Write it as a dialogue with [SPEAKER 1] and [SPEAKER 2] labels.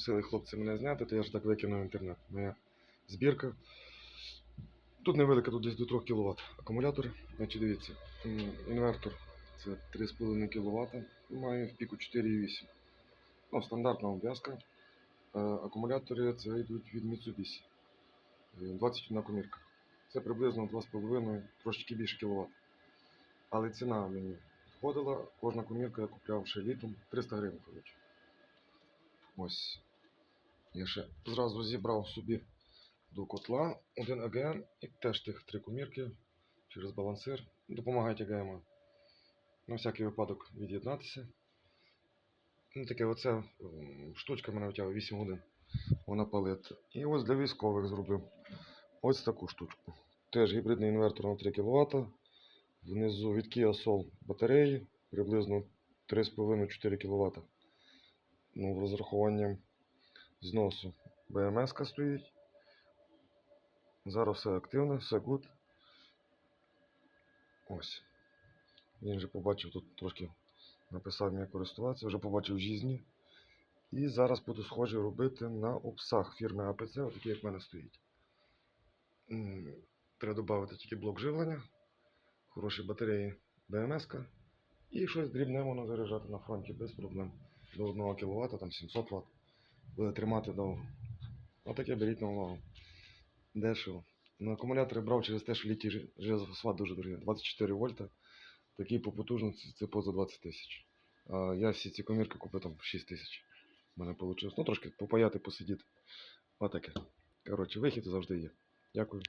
[SPEAKER 1] Просили хлопці мене зняти, то я ж так викинув інтернет. Моя збірка. Тут невелика, тут десь до 3 кВт. Акумулятор, значить дивіться, інвертор це 3,5 кВт, має в піку 4,8. Ну, стандартна обв'язка. Е, Акумулятори це йдуть від Mitsubishi. Е, 21 комірка. Це приблизно 2,5, трошечки більше кВт. Але ціна мені входила, кожна комірка я купляв ще літом 300 гривень. Ось. Я ще зразу зібрав собі до котла один АГМ і теж тих три комірки через балансир. Допомагають АГМ. На всякий випадок від'єднатися. Ну, таке оце штучка мене втягує 8 годин. Вона палить. І ось для військових зробив ось таку штучку. Теж гібридний інвертор на 3 кВт. Внизу від Kia Soul батареї приблизно 3,5-4 кВт. Ну, розрахуванням зносу БМС стоїть. Зараз все активне, все good. Ось. Він вже побачив тут трошки написав як користуватися, вже побачив жізні. І зараз буду схожі робити на обсаг фірми АПЦ, отакий як в мене стоїть. Треба додати тільки блок живлення, хороші батареї БМС і щось дрібне воно заряджати на фронті без проблем. До 1 кВт, там 700 Вт. Буде тримати довго. Отаке беріть на увагу. Дешево. На акумулятори брав через те, що літій железофосфат дуже дорогий. 24 вольта. Такий по потужності це поза 20 тисяч. Я всі ці комірки купив там 6 тисяч. У мене вийшло. Ну, трошки попаяти, посидіти. Отаке. Коротше, вихід завжди є. Дякую.